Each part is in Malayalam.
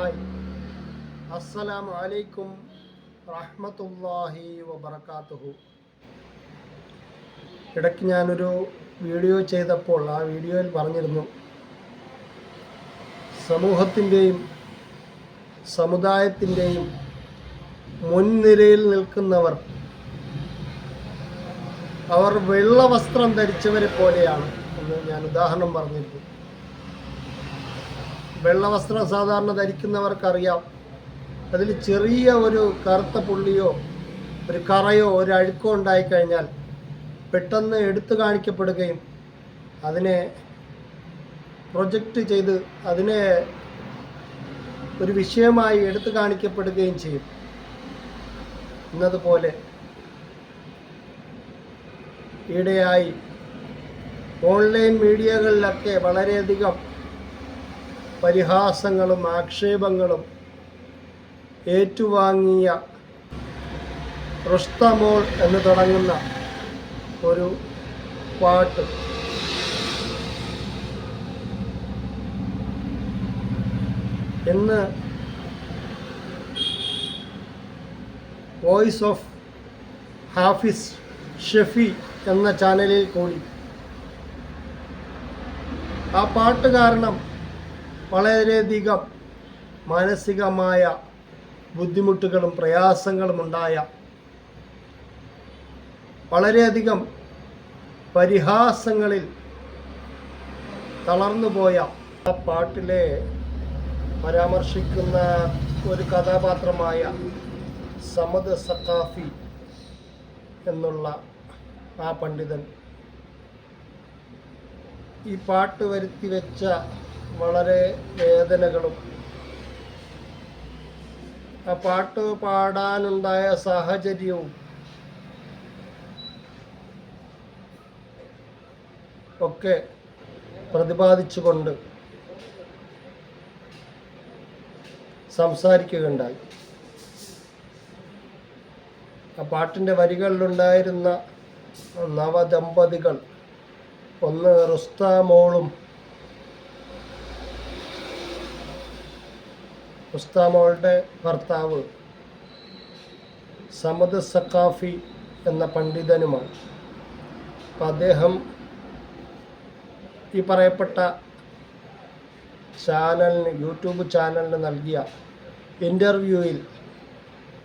ഹായ് അസ്സലാമു അലൈക്കും റഹ്മത്തുള്ളാഹി വബർക്കാത്തുഹു ഇടയ്ക്ക് ഞാനൊരു വീഡിയോ ചെയ്തപ്പോൾ ആ വീഡിയോയിൽ പറഞ്ഞിരുന്നു സമൂഹത്തിന്റെയും സമുദായത്തിന്റെയും മുൻനിരയിൽ നിൽക്കുന്നവർ അവർ വെള്ള വസ്ത്രം ധരിച്ചവരെ പോലെയാണ് എന്ന് ഞാൻ ഉദാഹരണം പറഞ്ഞിരുന്നു. വെള്ള വസ്ത്രം സാധാരണ ധരിക്കുന്നവർക്കറിയാം. അതിൽ ചെറിയ ഒരു കറുത്ത പുള്ളിയോ ഒരു കറയോ ഒരു അഴുക്കോ ഉണ്ടായിക്കഴിഞ്ഞാൽ പെട്ടെന്ന് എടുത്തു കാണിക്കപ്പെടുകയും അതിനെ പ്രൊജക്റ്റ് ചെയ്ത് അതിനെ ഒരു വിഷയമായി എടുത്തു കാണിക്കപ്പെടുകയും ചെയ്യും. എന്നതുപോലെ ഈയിടെയായി ഓൺലൈൻ മീഡിയകളിലൊക്കെ വളരെയധികം പരിഹാസങ്ങളും ആക്ഷേപങ്ങളും ഏറ്റുവാങ്ങിയ റുസ്തമോൾ എന്ന് തുടങ്ങുന്ന ഒരു പാട്ട്. ഇന്ന് വോയിസ് ഓഫ് ഹാഫിസ് ഷെഫി എന്ന ചാനലിൽ കൂടി. ആ പാട്ട് കാരണം വളരെയധികം മാനസികമായ ബുദ്ധിമുട്ടുകളും പ്രയാസങ്ങളും ഉണ്ടായ വളരെയധികം പരിഹാസങ്ങളിൽ തളർന്നുപോയ ആ പാട്ടിലെ പരാമർശിക്കുന്ന ഒരു കഥാപാത്രമായ സമദ് സഖാഫി എന്നുള്ള ആ പണ്ഡിതൻ ഈ പാട്ട് വരുത്തി വെച്ച വളരെ വേദനകളും. ആ പാട്ട് പാടാനുണ്ടായ സാഹചര്യവും ഒക്കെ പ്രതിപാദിച്ചുകൊണ്ട് സംസാരിക്കുകയുണ്ടായി. ആ പാട്ടിന്റെ വരികളിലുണ്ടായിരുന്ന നവദമ്പതികൾ ഒന്ന് റുസ്താമോളും റുസ്താമോളുടെ ഭർത്താവ് സമദ് സക്കാഫി എന്ന പണ്ഡിതനുമാണ്. അപ്പം അദ്ദേഹം ഈ പറയപ്പെട്ട ചാനലിന് യൂട്യൂബ് ചാനലിന് നൽകിയ ഇന്റർവ്യൂവിൽ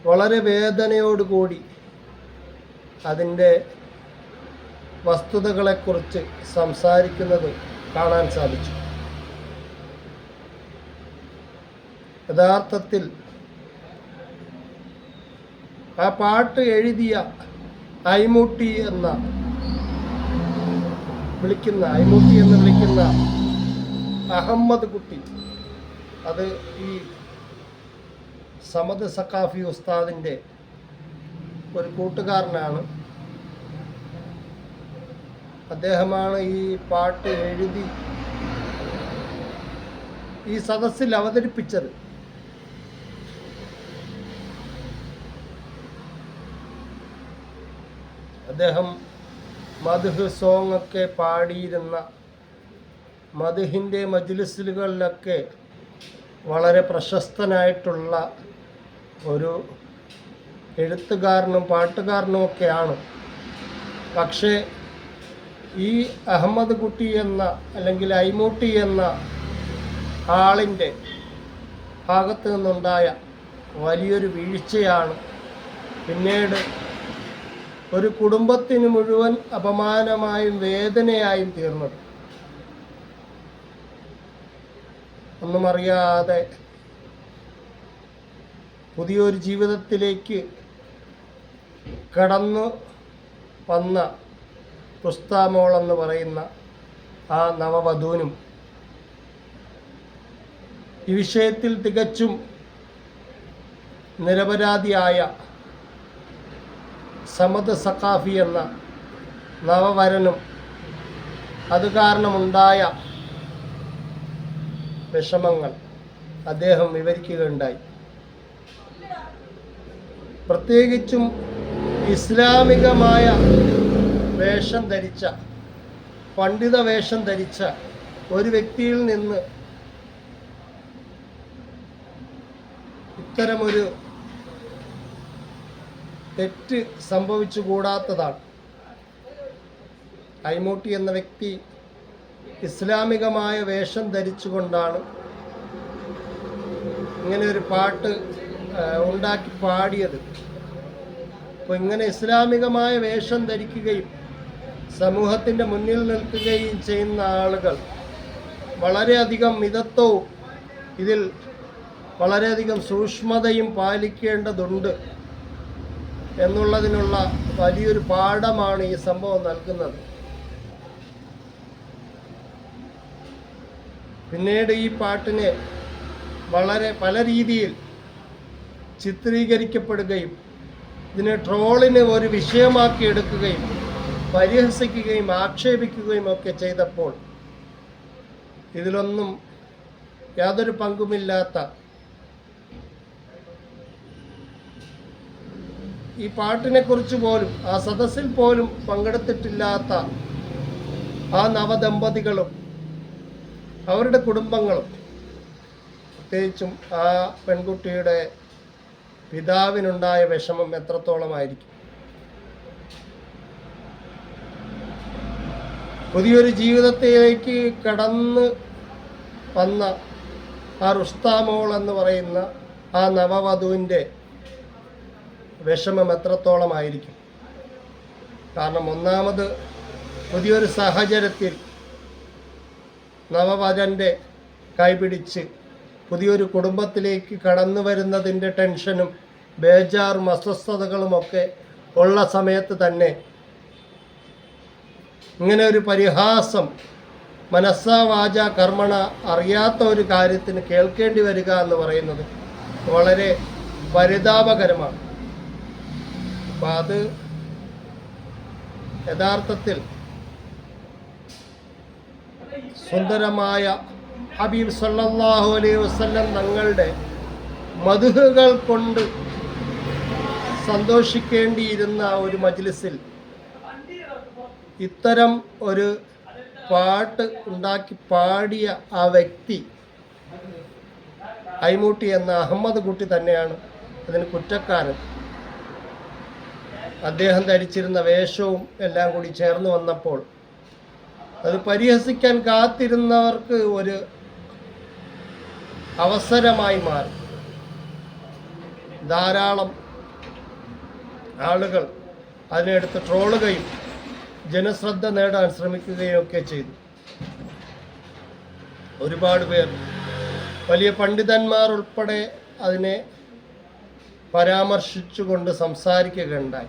വളരെ വേദനയോടുകൂടി അതിന്റെ വസ്തുതകളെക്കുറിച്ച് സംസാരിക്കുന്നത് കാണാൻ സാധിച്ചു. യഥാർത്ഥത്തിൽ ആ പാട്ട് എഴുതിയ ഐമൂട്ടി എന്ന വിളിക്കുന്ന ഐമൂട്ടി എന്ന് വിളിക്കുന്ന അഹമ്മദ് കുട്ടി അത് ഈ സമദ് സക്കാഫി ഉസ്താദിന്റെ ഒരു കൂട്ടുകാരനാണ്. അദ്ദേഹമാണ് ഈ പാട്ട് എഴുതി ഈ സദസ്സിൽ അവതരിപ്പിച്ചത്. അദ്ദേഹം മധുഹ് സോങ് ഒക്കെ പാടിയിരുന്ന മധുഹിന്റെ മജ്ലിസുകളിലൊക്കെ വളരെ പ്രശസ്തനായിട്ടുള്ള ഒരു എഴുത്തുകാരനും പാട്ടുകാരനും ഒക്കെയാണ് പക്ഷേ ഈ അഹമ്മദ് കുട്ടി എന്ന അല്ലെങ്കിൽ ഐമൂട്ടി എന്ന ആളിന്റെ ഭാഗത്ത് നിന്നുണ്ടായ വലിയൊരു വീഴ്ചയാണ് പിന്നീട് ഒരു കുടുംബത്തിന് മുഴുവൻ അപമാനമായും വേദനയായും തീർന്നത്. ഒന്നും അറിയാതെ പുതിയൊരു ജീവിതത്തിലേക്ക് കടന്നു വന്ന പുസ്താമോൾ എന്ന് പറയുന്ന ആ നവവധൂനും ഈ വിഷയത്തിൽ തികച്ചും നിരപരാധിയായ സമദ് സഖാഫി എന്ന നവവരനും അത് കാരണമുണ്ടായ വിഷമങ്ങൾ അദ്ദേഹം വിവരിക്കുകയുണ്ടായി. പ്രത്യേകിച്ചും ഇസ്ലാമികമായ വേഷം ധരിച്ച പണ്ഡിത വേഷം ധരിച്ച ഒരു വ്യക്തിയിൽ നിന്ന് ഇത്തരമൊരു തെറ്റ് സംഭവിച്ചു കൂടാത്തതാണ് കൈമൂട്ടി എന്ന വ്യക്തി ഇസ്ലാമികമായ വേഷം ധരിച്ചുകൊണ്ടാണ് ഇങ്ങനെ ഒരു പാട്ട് ഉണ്ടാക്കി പാടിയത്. അപ്പോൾ ഇങ്ങനെ ഇസ്ലാമികമായ വേഷം ധരിക്കുകയും സമൂഹത്തിന്റെ മുന്നിൽ നിൽക്കുകയും ചെയ്യുന്ന ആളുകൾ വളരെയധികം മിതത്വവും ഇതിൽ വളരെയധികം സൂക്ഷ്മതയും പാലിക്കേണ്ടതുണ്ട്. എന്നുള്ളതിനുള്ള വലിയൊരു പാഠമാണ് ഈ സംഭവം നൽകുന്നത്. പിന്നീട് ഈ പാട്ടിനെ വളരെ പല രീതിയിൽ ചിത്രീകരിക്കപ്പെടുകയും ഇതിനെ ട്രോളിനെ ഒരു വിഷയമാക്കി എടുക്കുകയും പരിഹസിക്കുകയും ആക്ഷേപിക്കുകയും ഒക്കെ ചെയ്തപ്പോൾ ഇതിലൊന്നും യാതൊരു പങ്കുമില്ലാത്ത ഈ പാട്ടിനെ കുറിച്ച് പോലും ആ സദസ്സിൽ പോലും പങ്കെടുത്തിട്ടില്ലാത്ത ആ നവദമ്പതികളും അവരുടെ കുടുംബങ്ങളും പ്രത്യേകിച്ചും ആ പെൺകുട്ടിയുടെ പിതാവിനുണ്ടായ വിഷമം എത്രത്തോളമായിരിക്കും? പുതിയൊരു ജീവിതത്തിലേക്ക് കടന്ന് വന്ന ആ റുസ്താമോൾ എന്ന് പറയുന്ന ആ നവവധുവിന്റെ വിഷമം എത്രത്തോളമായിരിക്കും കാരണം ഒന്നാമത് പുതിയൊരു സാഹചര്യത്തിൽ നവവരന്റെ കൈപിടിച്ച് പുതിയൊരു കുടുംബത്തിലേക്ക് കടന്നു വരുന്നതിന്റെ ടെൻഷനും ബേജാറും അസ്വസ്ഥതകളുമൊക്കെ ഉള്ള സമയത്ത് തന്നെ ഇങ്ങനെ ഒരു പരിഹാസം മനസ്സാ വാച കർമ്മണ അറിയാത്ത ഒരു കാര്യത്തിന് കേൾക്കേണ്ടി വരിക എന്ന് പറയുന്നത് വളരെ പരിതാപകരമാണ്. അപ്പം അത് യഥാർത്ഥത്തിൽ സുന്ദരമായ ഹബീബ് സല്ലാഹു അലൈഹി വസ്ലം തങ്ങളുടെ മധുഹകൾ കൊണ്ട് സന്തോഷിക്കേണ്ടിയിരുന്ന ഒരു മജ്ലിസിൽ ഇത്തരം ഒരു പാട്ട് ഉണ്ടാക്കി പാടിയ ആ വ്യക്തി ഐമൂട്ടി എന്ന അഹമ്മദ് കുട്ടി തന്നെയാണ്. അതിന് കുറ്റക്കാരൻ. അദ്ദേഹം ധരിച്ചിരുന്ന വേഷവും എല്ലാം കൂടി ചേർന്ന് വന്നപ്പോൾ അത് പരിഹസിക്കാൻ കാത്തിരുന്നവർക്ക് ഒരു അവസരമായി മാറി. ധാരാളം ആളുകൾ അതിനെടുത്ത് ട്രോളുകയും ജനശ്രദ്ധ നേടാൻ ശ്രമിക്കുകയും ഒക്കെ ചെയ്തു. ഒരുപാട് പേർ വലിയ പണ്ഡിതന്മാർ ഉൾപ്പെടെ അതിനെ പരാമർശിച്ചുകൊണ്ട് സംസാരിക്കുകയുണ്ടായി.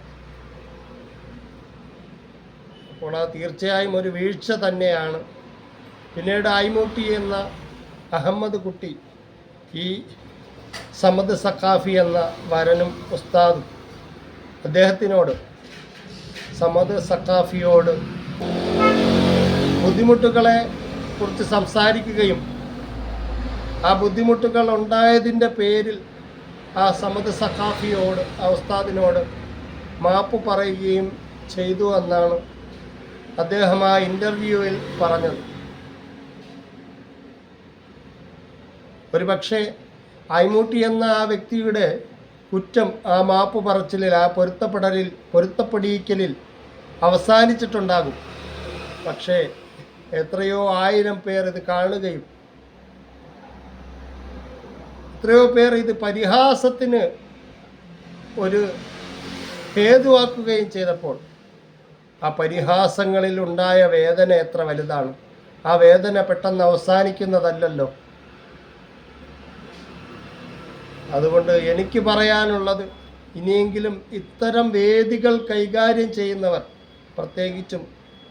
അപ്പോൾ അത് തീർച്ചയായും ഒരു വീഴ്ച തന്നെയാണ്. പിന്നീട് ഐമൂട്ടി എന്ന അഹമ്മദ് കുട്ടി ഈ സമദ് സക്കാഫി എന്ന വരനും ഉസ്താദും അദ്ദേഹത്തിനോട് സമദ് സക്കാഫിയോട് ബുദ്ധിമുട്ടുകളെ കുറിച്ച് സംസാരിക്കുകയും ആ ബുദ്ധിമുട്ടുകൾ ഉണ്ടായതിന്റെ പേരിൽ ആ സമദ് സഖാഫിയോട് ആ ഉസ്താദിനോട് മാപ്പ് പറയുകയും ചെയ്തു എന്നാണ് അദ്ദേഹം ആ ഇന്റർവ്യൂവിൽ പറഞ്ഞത്. ഒരുപക്ഷെ ഐമൂട്ടി എന്ന ആ വ്യക്തിയുടെ കുറ്റം ആ മാപ്പ് പറച്ചിലിൽ ആ പൊരുത്തപ്പെടലിൽ പൊരുത്തപ്പെടിയിക്കലിൽ അവസാനിച്ചിട്ടുണ്ടാകും. പക്ഷേ എത്രയോ ആയിരം പേർ ഇത് കാണുകയും എത്രയോ പേർ ഇത് പരിഹാസത്തിന് ഒരു ഹേതുവാക്കുകയും ചെയ്തപ്പോൾ ആ പരിഹാസങ്ങളിൽ ഉണ്ടായ വേദന എത്ര വലുതാണ്? ആ വേദന പെട്ടെന്ന് അവസാനിക്കുന്നതല്ലല്ലോ. അതുകൊണ്ട് എനിക്ക് പറയാനുള്ളത് ഇനിയെങ്കിലും ഇത്തരം വേദികൾ കൈകാര്യം ചെയ്യുന്നവർ പ്രത്യേകിച്ചും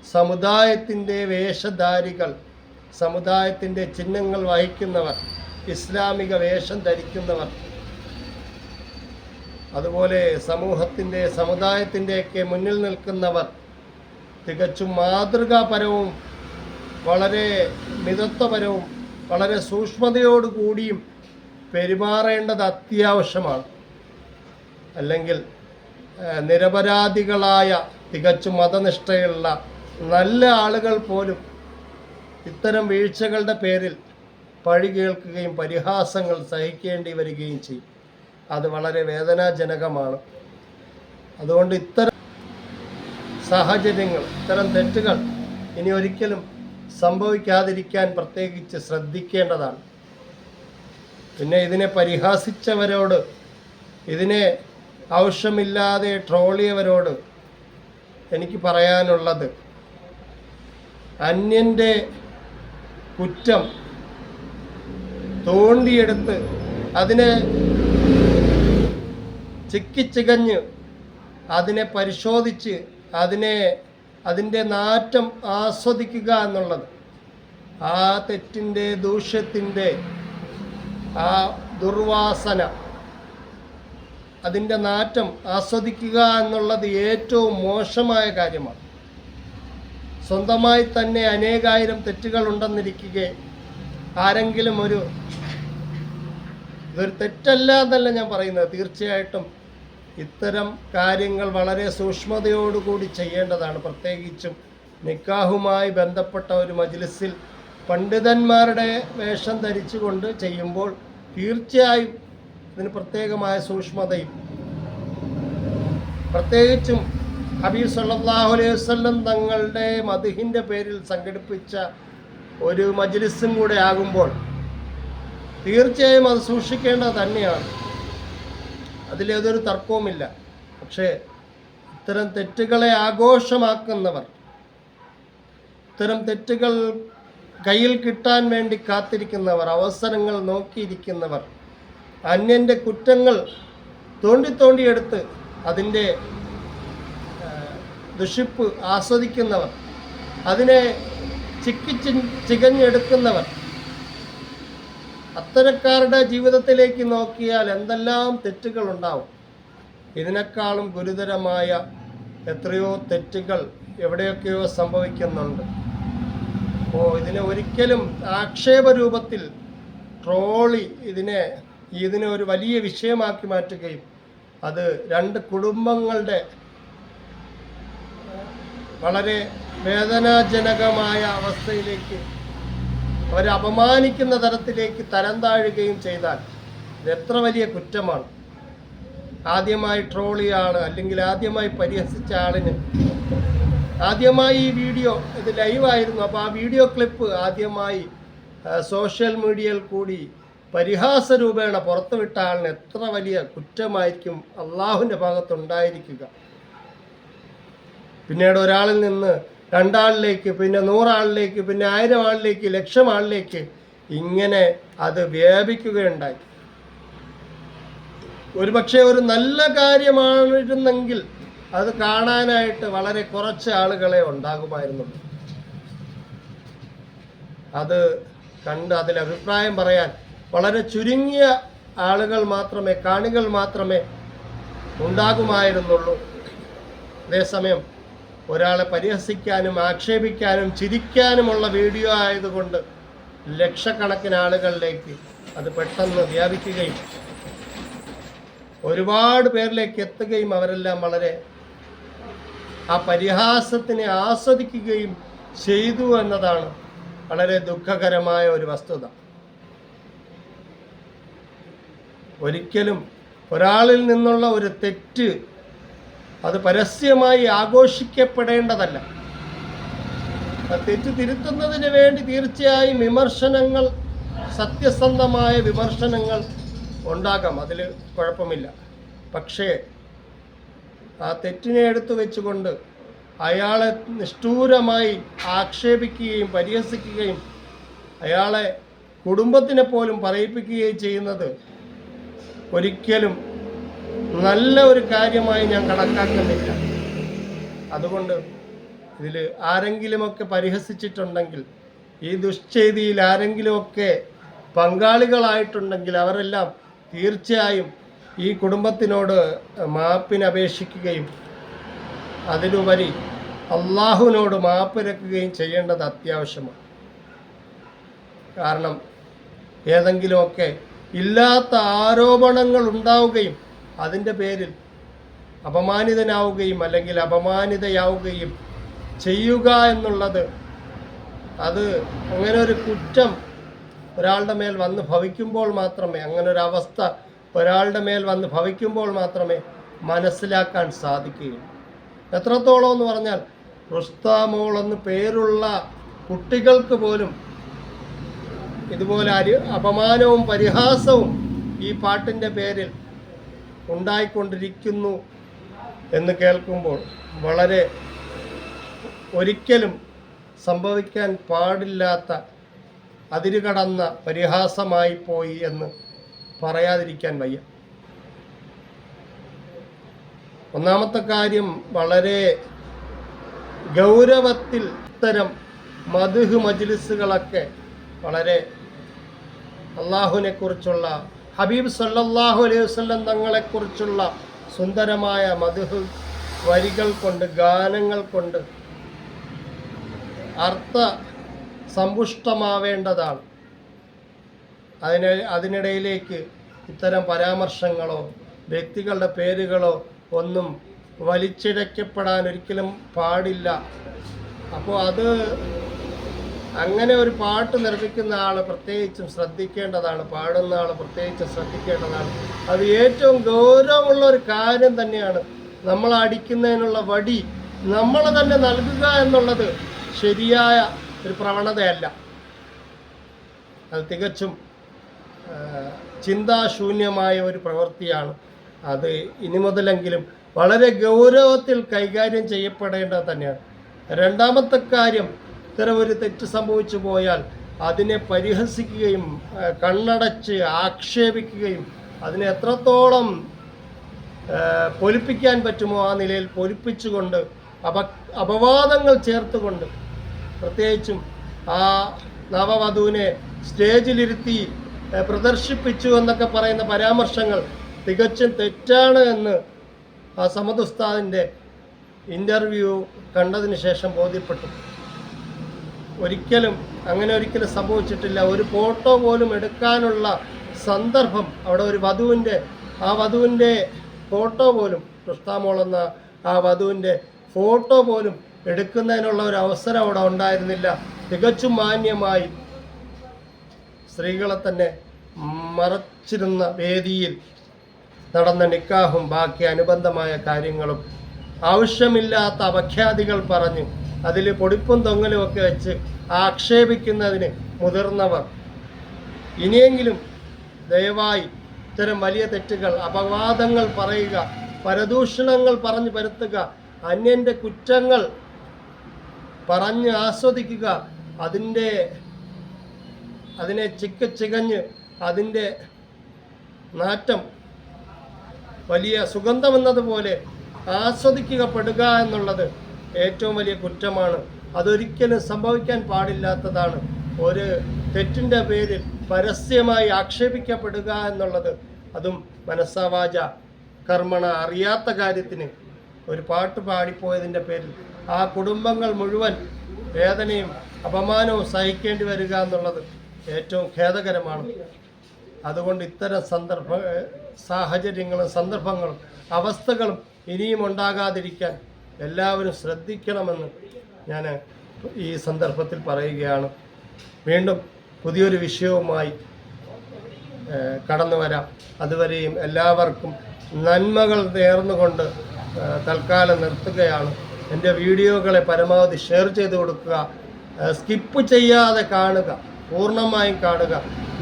സമുദായത്തിന്റെ വേഷധാരികൾ സമുദായത്തിന്റെ ചിഹ്നങ്ങൾ വഹിക്കുന്നവർ ഇസ്ലാമിക വേഷം ധരിക്കുന്നവർ അതുപോലെ സമൂഹത്തിന്റെ സമുദായത്തിന്റെയൊക്കെ മുന്നിൽ നിൽക്കുന്നവർ തികച്ചും മാതൃകാപരവും വളരെ മിതത്വപരവും വളരെ സൂക്ഷ്മതയോടുകൂടിയും പെരുമാറേണ്ടത് അത്യാവശ്യമാണ്. അല്ലെങ്കിൽ നിരപരാധികളായ തികച്ചും മതനിഷ്ഠയുള്ള നല്ല ആളുകൾ പോലും ഇത്തരം വീഴ്ചകളുടെ പേരിൽ പഴി കേൾക്കുകയും പരിഹാസങ്ങൾ സഹിക്കേണ്ടി വരികയും ചെയ്യും. അത് വളരെ വേദനാജനകമാണ്. അതുകൊണ്ട് ഇത്തരം സാഹചര്യങ്ങൾ ഇത്തരം തെറ്റുകൾ ഇനി ഒരിക്കലും സംഭവിക്കാതിരിക്കാൻ പ്രത്യേകിച്ച് ശ്രദ്ധിക്കേണ്ടതാണ്. പിന്നെ ഇതിനെ പരിഹാസിച്ചവരോട് ഇതിനെ ആവശ്യമില്ലാതെ ട്രോളിയവരോട് എനിക്ക് പറയാനുള്ളത് അന്യന്റെ കുറ്റം തോണ്ടിയെടുത്ത് അതിനെ ചിക്കിച്ചികഞ്ഞ് അതിനെ പരിശോധിച്ച് അതിനെ അതിന്റെ നാറ്റം ആസ്വദിക്കുക എന്നുള്ളത്. ആ തെറ്റിന്റെ ദൂഷ്യത്തിന്റെ ആ ദുർവാസന അതിന്റെ നാറ്റം ആസ്വദിക്കുക എന്നുള്ളത് ഏറ്റവും മോശമായ കാര്യമാണ്. സ്വന്തമായി തന്നെ അനേകായിരം തെറ്റുകൾ ഉണ്ടെന്നിരിക്കെ ആരെങ്കിലും ഒരു ഇതൊരു തെറ്റല്ല എന്നല്ല ഞാൻ പറയുന്നത്. തീർച്ചയായിട്ടും ഇത്തരം കാര്യങ്ങൾ വളരെ സൂക്ഷ്മതയോടുകൂടി ചെയ്യേണ്ടതാണ്. പ്രത്യേകിച്ചും നിക്കാഹുമായി ബന്ധപ്പെട്ട ഒരു മജ്ലിസിൽ പണ്ഡിതന്മാരുടെ വേഷം ധരിച്ചുകൊണ്ട് ചെയ്യുമ്പോൾ തീർച്ചയായും ഇതിന് പ്രത്യേകമായ സൂക്ഷ്മതയും. പ്രത്യേകിച്ചും ഹബീബ് സല്ലാഹു അലൈഹി വസല്ലം തങ്ങളുടെ മധുഹിന്റെ പേരിൽ സംഘടിപ്പിച്ച ഒരു മജ്ലിസും കൂടെ ആകുമ്പോൾ തീർച്ചയായും അത് സൂക്ഷിക്കേണ്ടത് തന്നെയാണ്. അതിലേതൊരു തർക്കവുമില്ല. പക്ഷേ ഇത്തരം തെറ്റുകളെ ആഘോഷമാക്കുന്നവർ ഇത്തരം തെറ്റുകൾ കയ്യിൽ കിട്ടാൻ വേണ്ടി കാത്തിരിക്കുന്നവർ അവസരങ്ങൾ നോക്കിയിരിക്കുന്നവർ അന്യന്റെ കുറ്റങ്ങൾ തോണ്ടി തോണ്ടിയെടുത്ത് അതിന്റെ ദുഷിപ്പ് ആസ്വദിക്കുന്നവർ അതിനെ ചിക്കിച്ചി ചികഞ്ഞെടുക്കുന്നവർ അത്തരക്കാരുടെ ജീവിതത്തിലേക്ക് നോക്കിയാൽ എന്തെല്ലാം തെറ്റുകൾ ഉണ്ടാവും ഇതിനേക്കാളും ഗുരുതരമായ എത്രയോ തെറ്റുകൾ എവിടെയൊക്കെയോ സംഭവിക്കുന്നുണ്ട്. അപ്പോൾ ഇതിനെ ഒരിക്കലും ആക്ഷേപ രൂപത്തിൽ ട്രോളി ഇതിനെ ഇതിനെ ഒരു വലിയ വിഷയമാക്കി മാറ്റുകയും അത് രണ്ട് കുടുംബങ്ങളുടെ വളരെ വേദനാജനകമായ അവസ്ഥയിലേക്ക് അവരെ അപമാനിക്കുന്ന തരത്തിലേക്ക് തരം താഴുകയും ചെയ്താൽ ഇത് എത്ര വലിയ കുറ്റമാണ്. ആദ്യമായി ട്രോളിയാണ് അല്ലെങ്കിൽ ആദ്യമായി പരിഹസിച്ച ആളിന്. ആദ്യമായി ഈ വീഡിയോ ഇത് ലൈവായിരുന്നു അപ്പോൾ ആ വീഡിയോ ക്ലിപ്പ് ആദ്യമായി സോഷ്യൽ മീഡിയയിൽ കൂടി പരിഹാസ രൂപേണ പുറത്തുവിട്ട ആളിന് എത്ര വലിയ കുറ്റമായിരിക്കും അള്ളാഹുവിന്റെ ഭാഗത്തുണ്ടായിരിക്കുക. പിന്നീട് ഒരാളിൽ നിന്ന് രണ്ടാളിലേക്ക് പിന്നെ നൂറാളിലേക്ക് പിന്നെ ആയിരം ആളിലേക്ക് ലക്ഷം ആളിലേക്ക് ഇങ്ങനെ അത് വ്യാപിക്കുകയുണ്ടായി. ഒരുപക്ഷെ ഒരു നല്ല കാര്യമായിരുന്നെങ്കിൽ അത് കാണാനായിട്ട് വളരെ കുറച്ച് ആളുകളെ ഉണ്ടാകുമായിരുന്നുള്ളൂ അത് കണ്ട് അതിൽ അഭിപ്രായം പറയാൻ വളരെ ചുരുങ്ങിയ ആളുകൾ മാത്രമേ കാണികൾ മാത്രമേ ഉണ്ടാകുമായിരുന്നുള്ളൂ. അതേസമയം ഒരാളെ പരിഹസിക്കാനും ആക്ഷേപിക്കാനും ചിരിക്കാനുമുള്ള വീഡിയോ ആയതുകൊണ്ട് ലക്ഷക്കണക്കിന് ആളുകളിലേക്ക് അത് പെട്ടെന്ന് വ്യാപിക്കുകയും ഒരുപാട് പേരിലേക്ക് എത്തുകയും അവരെല്ലാം വളരെ ആ പരിഹാസത്തിനെ ആസ്വദിക്കുകയും ചെയ്തു എന്നതാണ് വളരെ ദുഃഖകരമായ ഒരു വസ്തുത. ഒരിക്കലും ഒരാളിൽ നിന്നുള്ള ഒരു തെറ്റ് അത് പരസ്യമായി ആഘോഷിക്കപ്പെടേണ്ടതല്ല. തെറ്റ് തിരുത്തുന്നതിന് വേണ്ടി തീർച്ചയായും വിമർശനങ്ങൾ സത്യസന്ധമായ വിമർശനങ്ങൾ ഉണ്ടാകാം. അതിൽ കുഴപ്പമില്ല. പക്ഷേ ആ തെറ്റിനെ എടുത്തു വെച്ചുകൊണ്ട് അയാളെ നിഷ്ഠൂരമായി ആക്ഷേപിക്കുകയും പരിഹസിക്കുകയും അയാളെ കുടുംബത്തിനെ പോലും പറയിപ്പിക്കുകയും ചെയ്യുന്നത് ഒരിക്കലും നല്ല ഒരു കാര്യമായി ഞാൻ കണക്കാക്കുന്നില്ല. അതുകൊണ്ട് ഇതിൽ ആരെങ്കിലുമൊക്കെ പരിഹസിച്ചിട്ടുണ്ടെങ്കിൽ ഈ ദുശ്ചേതിയിൽ ആരെങ്കിലുമൊക്കെ പങ്കാളികളായിട്ടുണ്ടെങ്കിൽ അവരെല്ലാം തീർച്ചയായും ഈ കുടുംബത്തിനോട് മാപ്പിനപേക്ഷിക്കുകയും അതിലുപരി അള്ളാഹുവിനോട് മാപ്പ് രക്കുകയും ചെയ്യേണ്ടത് അത്യാവശ്യമാണ്. കാരണം ഏതെങ്കിലുമൊക്കെ ഇല്ലാത്ത ആരോപണങ്ങൾ ഉണ്ടാവുകയും അതിന്റെ പേരിൽ അപമാനിതനാവുകയും അല്ലെങ്കിൽ അപമാനിതയാവുകയും ചെയ്യുക എന്നുള്ളത് അത് അങ്ങനെ ഒരു കുറ്റം ഒരാളുടെ മേൽ വന്ന് ഭവിക്കുമ്പോൾ മാത്രമേ അങ്ങനെ ഒരു അവസ്ഥ ഒരാളുടെ മേൽ വന്ന് ഭവിക്കുമ്പോൾ മാത്രമേ മനസ്സിലാക്കാൻ സാധിക്കുകയുള്ളൂ. എത്രത്തോളം എന്ന് പറഞ്ഞാൽ റുസ്താമോൾ എന്ന് പേരുള്ള കുട്ടികൾക്ക് പോലും ഇതുപോലെ അരി അപമാനവും പരിഹാസവും ഈ പാട്ടിന്റെ പേരിൽ ഉണ്ടായിക്കൊണ്ടിരിക്കുന്നു എന്ന് കേൾക്കുമ്പോൾ വളരെ ഒരിക്കലും സംഭവിക്കാൻ പാടില്ലാത്ത അതിരുകടന്ന പരിഹാസമായി പോയി എന്ന് പറയാതിരിക്കാൻ വയ്യ. ഒന്നാമത്തെ കാര്യം വളരെ ഗൗരവത്തിൽ ഇത്തരം മധുഹ് മജ്ലിസുകളൊക്കെ വളരെ അള്ളാഹുവിനെ കുറിച്ചുള്ള ഹബീബ് സല്ലാഹു അലൈഹി വസല്ലം തങ്ങളെക്കുറിച്ചുള്ള സുന്ദരമായ മധുഹ് വരികൾ കൊണ്ട് ഗാനങ്ങൾ കൊണ്ട് അർത്ഥ സമ്പുഷ്ടമാവേണ്ടതാണ്. അതിന് അതിനിടയിലേക്ക് ഇത്തരം പരാമർശങ്ങളോ വ്യക്തികളുടെ പേരുകളോ ഒന്നും വലിച്ചിഴയ്ക്കപ്പെടാൻ ഒരിക്കലും പാടില്ല. അപ്പോൾ അത് അങ്ങനെ ഒരു പാട്ട് നിർമ്മിക്കുന്ന ആൾ പ്രത്യേകിച്ചും ശ്രദ്ധിക്കേണ്ടതാണ് പാടുന്ന ആൾ പ്രത്യേകിച്ചും ശ്രദ്ധിക്കേണ്ടതാണ്. അത് ഏറ്റവും ഗൗരവമുള്ള ഒരു കാര്യം തന്നെയാണ്. നമ്മൾ അടിക്കുന്നതിനുള്ള വടി നമ്മൾ തന്നെ നൽകുക എന്നുള്ളത് ശരിയായ ഒരു പ്രവണതയല്ല. അത് തികച്ചും ചിന്താശൂന്യമായ ഒരു പ്രവൃത്തിയാണ്. അത് ഇനി മുതലെങ്കിലും വളരെ ഗൗരവത്തിൽ കൈകാര്യം ചെയ്യപ്പെടേണ്ടത് തന്നെയാണ്. രണ്ടാമത്തെ കാര്യം ഇത്തരം ഒരു തെറ്റ് സംഭവിച്ചു പോയാൽ അതിനെ പരിഹസിക്കുകയും കണ്ണടച്ച് ആക്ഷേപിക്കുകയും അതിനെ എത്രത്തോളം പൊലിപ്പിക്കാൻ പറ്റുമോ ആ നിലയിൽ പൊലിപ്പിച്ചുകൊണ്ട് അപ അപവാദങ്ങൾ ചേർത്തുകൊണ്ട് പ്രത്യേകിച്ചും ആ നവവധുവിനെ സ്റ്റേജിലിരുത്തി പ്രദർശിപ്പിച്ചു എന്നൊക്കെ പറയുന്ന പരാമർശങ്ങൾ തികച്ചും തെറ്റാണ് എന്ന് ആ സമദ് ഉസ്താദിന്റെ ഇന്റർവ്യൂ കണ്ടതിന് ശേഷം ബോധ്യപ്പെട്ടു. ഒരിക്കലും അങ്ങനെ ഒരിക്കലും സംഭവിച്ചിട്ടില്ല. ഒരു ഫോട്ടോ പോലും എടുക്കാനുള്ള സന്ദർഭം അവിടെ ഒരു വധുവിന്റെ ആ വധുവിന്റെ ഫോട്ടോ പോലും കൃഷ്ണാമോൾ എന്ന ആ വധുവിന്റെ ഫോട്ടോ പോലും എടുക്കുന്നതിനുള്ള ഒരു അവസരം അവിടെ ഉണ്ടായിരുന്നില്ല. തികച്ചും മാന്യമായി സ്ത്രീകളെ തന്നെ മറച്ചിരുന്ന വേദിയിൽ നടന്ന നിക്കാഹും ബാക്കി അനുബന്ധമായ കാര്യങ്ങളും ആവശ്യമില്ലാത്ത അപഖ്യാതികൾ പറഞ്ഞ് അതിൽ പൊടിപ്പും തൊങ്ങലും ഒക്കെ വെച്ച് ആക്ഷേപിക്കുന്നതിന് മുതിർന്നവർ. ഇനിയെങ്കിലും ദയവായി ഇത്തരം വലിയ തെറ്റുകൾ അപവാദങ്ങൾ പറയുക പരദൂഷണങ്ങൾ പറഞ്ഞു പരത്തുക അന്യന്റെ കുറ്റങ്ങൾ പറഞ്ഞ് ആസ്വദിക്കുക അതിന്റെ അതിനെ ചിക്ക ചികഞ്ഞ് അതിന്റെ നാറ്റം വലിയ സുഗന്ധമെന്നതുപോലെ ആസ്വദിക്കപ്പെടുക എന്നുള്ളത് ഏറ്റവും വലിയ കുറ്റമാണ്. അതൊരിക്കലും സംഭവിക്കാൻ പാടില്ലാത്തതാണ്. ഒരു തെറ്റിന്റെ പേരിൽ പരസ്യമായി ആക്ഷേപിക്കപ്പെടുക എന്നുള്ളത് അതും മനസ്സാവാച. കർമ്മണ അറിയാത്ത കാര്യത്തിന് ഒരു പാട്ട് പാടിപ്പോയതിന്റെ പേരിൽ ആ കുടുംബങ്ങൾ മുഴുവൻ വേദനയും അപമാനവും സഹിക്കേണ്ടി വരിക എന്നുള്ളത് ഏറ്റവും ഖേദകരമാണ്. അതുകൊണ്ട് ഇത്തരം സന്ദർഭ സാഹചര്യങ്ങളും സന്ദർഭങ്ങളും അവസ്ഥകളും ഇനിയും ഉണ്ടാകാതിരിക്കാൻ എല്ലാവരും ശ്രദ്ധിക്കണമെന്ന് ഞാൻ ഈ സന്ദർഭത്തിൽ പറയുകയാണ്. വീണ്ടും പുതിയൊരു വിഷയവുമായി കടന്നു വരാം. അതുവരെയും എല്ലാവർക്കും നന്മകൾ നേർന്നുകൊണ്ട് തൽക്കാലം നിർത്തുകയാണ്. എന്റെ വീഡിയോകളെ പരമാവധി ഷെയർ ചെയ്ത് കൊടുക്കുക സ്കിപ്പ് ചെയ്യാതെ കാണുക പൂർണമായും കാണുക.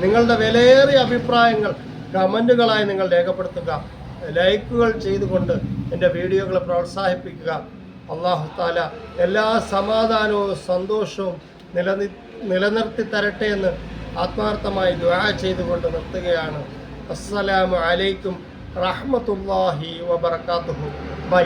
നിങ്ങളുടെ വിലയേറിയ അഭിപ്രായങ്ങൾ കമന്റുകളായി നിങ്ങൾ രേഖപ്പെടുത്തുക. ലൈക്കുകൾ ചെയ്തുകൊണ്ട് എന്റെ വീഡിയോകളെ പ്രോത്സാഹിപ്പിക്കുക. അള്ളാഹു താല എല്ലാ സമാധാനവും സന്തോഷവും നിലനി നിലനിർത്തി തരട്ടെ എന്ന് ആത്മാർത്ഥമായി ദ്വാ ചെയ്തുകൊണ്ട് നിർത്തുകയാണ്. അസ്സലാമു അലൈക്കും റഹ്മത്തുല്ലാഹി വബറകാതുഹു. ബൈ.